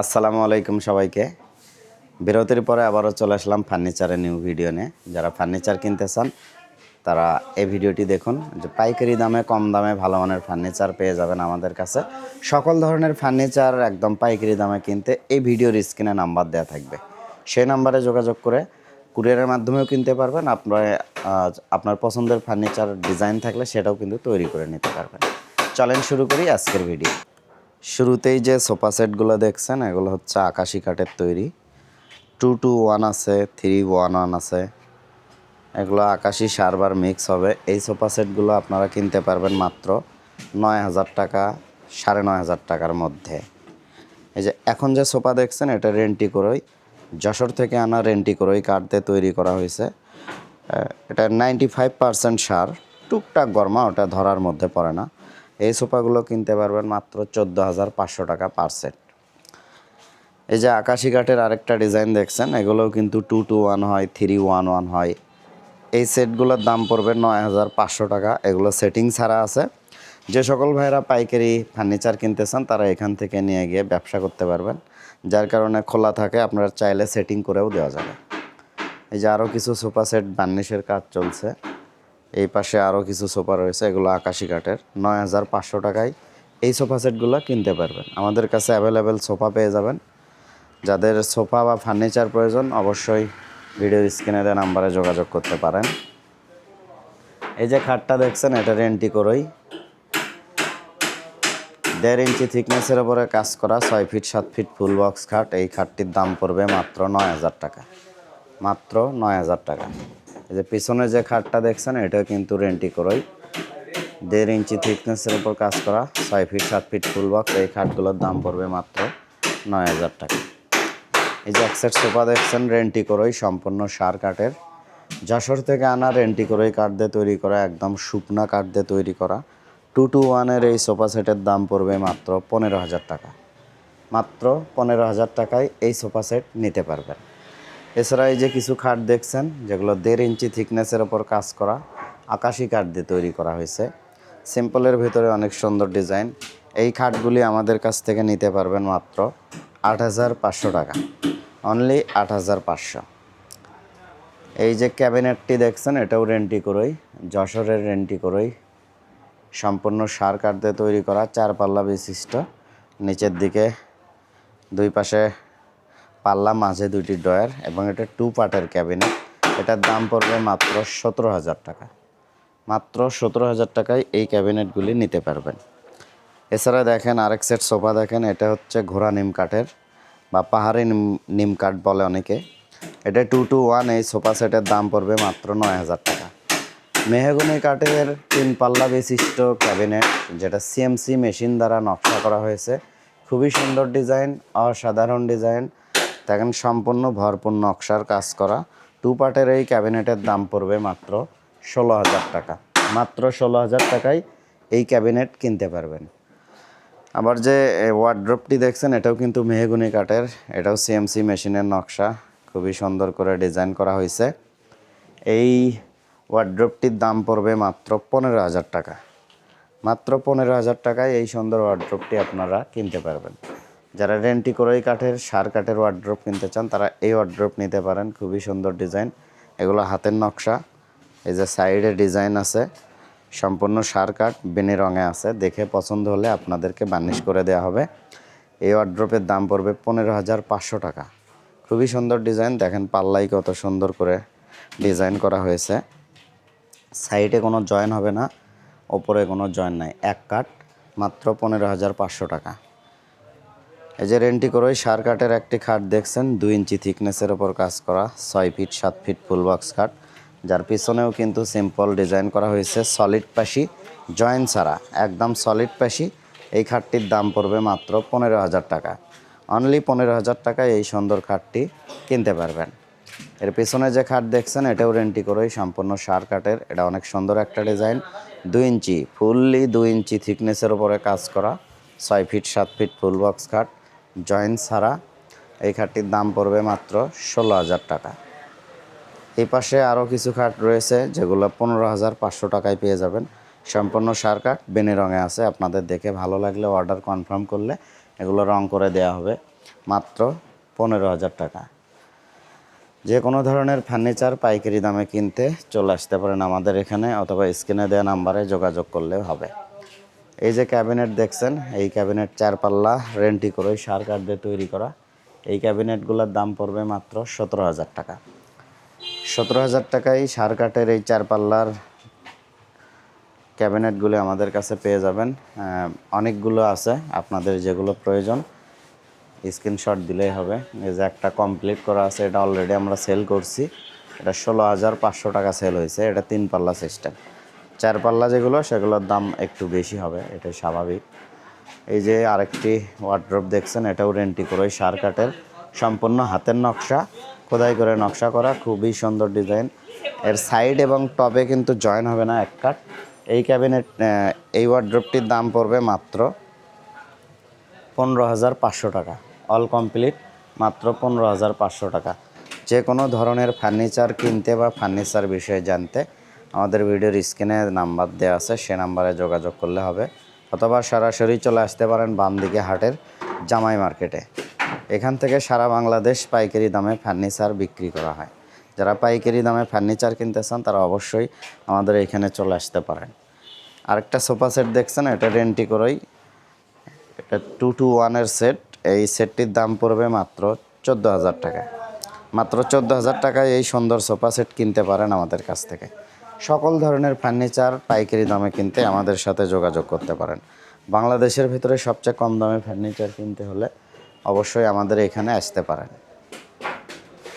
আসসালামু আলাইকুম সবাইকে। বিরতির পরে আবারও চলে আসলাম ফার্নিচারের নিউ ভিডিও নিয়ে। যারা ফার্নিচার কিনতে চান, তারা এই ভিডিওটি দেখুন। যে পাইকারি দামে, কম দামে ভালো মানের ফার্নিচার পেয়ে যাবেন আমাদের কাছে। সকল ধরনের ফার্নিচার একদম পাইকারি দামে কিনতে এই ভিডিওর স্ক্রিনে নাম্বার দেওয়া থাকবে। সেই নাম্বারে যোগাযোগ করে কুরিয়ারের মাধ্যমেও কিনতে পারবেন। আপনার আপনার পছন্দের ফার্নিচার ডিজাইন থাকলে সেটাও কিন্তু তৈরি করে নিতে পারবেন। চলেন শুরু করি আজকের ভিডিও শুরুতেই যে সোফা সেটগুলো দেখছেন, এগুলো হচ্ছে আকাশি কাঠের তৈরি। টু টু ওয়ান আছে থ্রি ওয়ান ওয়ান আছে। এগুলো আকাশি সারবার মিক্স হবে। এই সোফা সেটগুলো আপনারা কিনতে পারবেন মাত্র নয় হাজার টাকা, সাড়ে নয় হাজার টাকার মধ্যে। এই যে এখন যে সোফা দেখছেন, এটা রেন্টি করোই যশোর থেকে আনা রেন্টি করোই কাঠ দিয়ে তৈরি করা হয়েছে। এটা নাইনটি ফাইভ পার্সেন্ট সার। টুকটাক গরমা, ওটা ধরার মধ্যে পড়ে না। এই সোফাগুলো কিনতে পারবেন মাত্র চোদ্দ হাজার পাঁচশো টাকা পার সেট। এই যে আকাশি কাঠের আরেকটা ডিজাইন দেখছেন, এগুলোও কিন্তু টু টু ওয়ান হয়, থ্রি ওয়ান ওয়ান হয়। এই সেটগুলোর দাম পড়বে নয় হাজার পাঁচশো টাকা। এগুলো সেটিং ছাড়া আছে। যে সকল ভাইরা পাইকারি ফার্নিচার কিনতে চান, তারা এখান থেকে নিয়ে গিয়ে ব্যবসা করতে পারবেন। যার কারণে খোলা থাকে, আপনারা চাইলে সেটিং করেও দেওয়া যাবে। এই যে আরও কিছু সোফা সেট, বার্নিশের কাজ চলছে। এই পাশে আরও কিছু সোফা রয়েছে, এগুলো আকাশি কাঠের। নয় হাজার পাঁচশো টাকায় এই সোফা সেটগুলো কিনতে পারবেন। আমাদের কাছে অ্যাভেলেবেল সোফা পেয়ে যাবেন। যাদের সোফা বা ফার্নিচার প্রয়োজন, অবশ্যই ভিডিওর স্ক্রিনে দেওয়া নাম্বারে যোগাযোগ করতে পারেন। এই যে খাটটা দেখছেন, এটা রেন্টি করোই। দেড় ইঞ্চি থিকনেসের ওপরে কাজ করা, ছয় ফিট, সাত ফিট ফুল বক্স খাট। এই খাটটির দাম পড়বে মাত্র নয় হাজার টাকা। মাত্র নয় হাজার টাকা। যে পিছনে যে খাটটা দেখছেন, এটাও কিন্তু রেন্টি করোই। দেড় ইঞ্চি থিকনেসের উপর কাজ করা, ছয় ফিট সাত ফিট ফুল বক্স এই খাটগুলোর দাম পড়বে মাত্র নয় হাজার টাকা। এই যে এক সেট সোফা দেখছেন, রেন্টি করোই, সম্পূর্ণ সার কাঠের। যশোর থেকে আনা রেন্টি করোই কাঠ দিয়ে তৈরি করা, একদম শুকনা কাঠ দিয়ে তৈরি করা। টু টু ওয়ানের এই সোফা সেটের দাম পড়বে মাত্র পনেরো হাজার টাকা। মাত্র পনেরো হাজার টাকায় এই সোফা সেট নিতে পারবেন। এছাড়া এই যে কিছু খাট দেখছেন, যেগুলো দেড় ইঞ্চি থিকনেসের ওপর কাজ করা, আকাশি কাঠ দিয়ে তৈরি করা হয়েছে। সিম্পলের ভিতরে অনেক সুন্দর ডিজাইন। এই খাটগুলি আমাদের কাছ থেকে নিতে পারবেন মাত্র আট হাজার পাঁচশো টাকা। অনলি আট হাজার পাঁচশো। এই যে ক্যাবিনেটটি দেখছেন, এটাও রেন্টি করোই, যশোরের রেন্টি করোই। সম্পূর্ণ সার কাঠ দিয়ে তৈরি করা চার পাল্লা বিশিষ্ট। নিচের দিকে দুই পাশে পাল্লা মাঝে দুইটি ডয়ার এবং এটা টু পার্টের ক্যাবিনেট এটার দাম পড়বে মাত্র সতেরো হাজার টাকা। মাত্র সতেরো হাজার টাকায় এই ক্যাবিনেটগুলি নিতে পারবেন। এছাড়া দেখেন আরেক সেট সোফা দেখেন, এটা হচ্ছে ঘোড়া নিম কাঠের বা পাহাড়ি নিম নিম কাঠ বলে অনেকে। এটা টু টু ওয়ান এই সোফা সেটের দাম পড়বে মাত্র নয় হাজার টাকা। মেহগুনি কাঠের তিন পাল্লা বিশিষ্ট ক্যাবিনেট যেটা সিএমসি মেশিন দ্বারা নকশা করা হয়েছে। খুবই সুন্দর ডিজাইন অসাধারণ ডিজাইন দেখেন সম্পূর্ণ ভরপুর নকশার কাজ করা। টু পার্টের এই ক্যাবিনেটের দাম পড়বে মাত্র ষোলো হাজার টাকা। মাত্র ষোলো হাজার টাকায় এই ক্যাবিনেট কিনতে পারবেন। আবার যে ওয়ার্ড্রপটি দেখছেন, এটাও কিন্তু মেহগুনি কাঠের। এটাও সিএমসি মেশিনের নকশা। খুবই সুন্দর করে ডিজাইন করা হয়েছে। এই ওয়ার্ড্রপটির দাম পড়বে মাত্র পনেরো হাজার টাকা। মাত্র পনেরো হাজার টাকায় এই সুন্দর ওয়ার্ড্রপটি আপনারা কিনতে পারবেন। যারা রেন্টি করেই কাঠের সার কাঠের ওয়ার্ড্রপ কিনতে চান, তারা এই ওয়ার্ড্রপ নিতে পারেন। খুবই সুন্দর ডিজাইন এগুলো হাতের নকশা। এই যে সাইডে ডিজাইন আছে। সম্পূর্ণ সার কাঠ, বেনি রঙে আছে। দেখে পছন্দ হলে আপনাদেরকে বার্নিশ করে দেওয়া হবে। এই ওয়ার্ড্রপের দাম পড়বে পনেরো হাজার পাঁচশো টাকা। খুবই সুন্দর ডিজাইন দেখেন পাল্লাই কত সুন্দর করে ডিজাইন করা হয়েছে। সাইডে কোনো জয়েন হবে না। ওপরে কোনো জয়েন নাই। এক কাঠ, মাত্র পনেরো হাজার পাঁচশো টাকা। এই যে রেন্টি করে সার কাঠের একটি খাট দেখছেন, দুই ইঞ্চি থিকনেসের ওপর কাজ করা, ছয় ফিট, সাত ফিট ফুল বক্স খাট, যার পিছনেও কিন্তু সিম্পল ডিজাইন করা হয়েছে সলিড পাশি জয়েন্ট ছাড়া, একদম সলিড পাশি। এই খাটটির দাম পড়বে মাত্র পনেরো হাজার টাকা। অনলি পনেরো হাজার টাকায় এই সুন্দর খাটটি কিনতে পারবেন। এর পিছনে যে খাট দেখছেন, এটাও রেন্টি করেই সম্পূর্ণ সার কাঠের। এটা অনেক সুন্দর একটা ডিজাইন দুই ইঞ্চি ফুললি দুই ইঞ্চি থিকনেসের উপরে কাজ করা, ছয় ফিট, সাত ফিট ফুল বক্স খাট। জয়েন্ট ছাড়া এই খাটটির দাম পড়বে মাত্র ষোলো হাজার টাকা। এই পাশে আরও কিছু খাট রয়েছে যেগুলো পনেরো হাজার পাঁচশো টাকায় পেয়ে যাবেন। সম্পূর্ণ সার কাঠ বেনি রঙে আছে, আপনাদের দেখে ভালো লাগলে অর্ডার কনফার্ম করলে এগুলো রং করে দেওয়া হবে মাত্র পনেরো হাজার টাকা। যে কোনো ধরনের ফার্নিচার পাইকারি দামে কিনতে চলে আসতে পারেন আমাদের এখানে অথবা স্ক্রিনে দেওয়া নাম্বারে যোগাযোগ করলে হবে। এই যে ক্যাবিনেট দেখছেন, এই ক্যাবিনেট চার পাল্লা রেন্টি করে, সার কাঠ দিয়ে তৈরি করা। এই ক্যাবিনেটগুলোর দাম পড়বে মাত্র সতেরো হাজার টাকা। সতেরো হাজার টাকায় সার কাঠের এই চার পাল্লার ক্যাবিনেটগুলো আমাদের কাছে পেয়ে যাবেন। অনেকগুলো আছে, আপনাদের যেগুলো প্রয়োজন। স্ক্রিনশট দিলেই হবে। এই যে একটা কমপ্লিট করা আছে, এটা অলরেডি আমরা সেল করছি। এটা ষোলো হাজার পাঁচশো টাকা সেল হয়েছে, এটা তিন পাল্লা সিস্টেম চার পাল্লা যেগুলো, সেগুলোর দাম একটু বেশি হবে, এটাই স্বাভাবিক। এই যে আরেকটি ওয়ার্ড্রপ দেখছেন, এটাও রেন্টি করে সার কাঠের সম্পূর্ণ হাতের নকশা। খোদাই করে নকশা করা, খুবই সুন্দর ডিজাইন। এর সাইড এবং টপে কিন্তু জয়েন হবে না এক কাঠ এই ক্যাবিনেট এই ওয়ার্ড্রপটির দাম পড়বে মাত্র পনেরো হাজার পাঁচশো টাকা। অল কমপ্লিট মাত্র পনেরো হাজার পাঁচশো টাকা। যে কোনো ধরনের ফার্নিচার কিনতে বা ফার্নিচার বিষয়ে জানতে আমাদের ভিডিওর স্ক্রিনে নাম্বার দেওয়া আছে, সে নাম্বারে যোগাযোগ করলে হবে। অথবা সরাসরি চলে আসতে পারেন বামদিকে হাটের জামাই মার্কেটে। এখান থেকে সারা বাংলাদেশ পাইকারি দামে ফার্নিচার বিক্রি করা হয়। যারা পাইকারি দামে ফার্নিচার কিনতে চান, তারা অবশ্যই আমাদের এখানে চলে আসতে পারেন। আরেকটা সোফা সেট দেখছেন, এটা রেন্টি করেই এটা টু টু ওয়ানের সেট। এই সেটটির দাম পড়বে মাত্র চোদ্দ হাজার টাকা মাত্র চোদ্দ হাজার টাকায় এই সুন্দর সোফা সেট কিনতে পারেন আমাদের কাছ থেকে। সকল ধরনের ফার্নিচার পাইকারি দামে কিনতে আমাদের সাথে যোগাযোগ করতে পারেন। বাংলাদেশের ভিতরে সবচেয়ে কম দামে ফার্নিচার কিনতে হলে অবশ্যই আমাদের এখানে আসতে পারেন।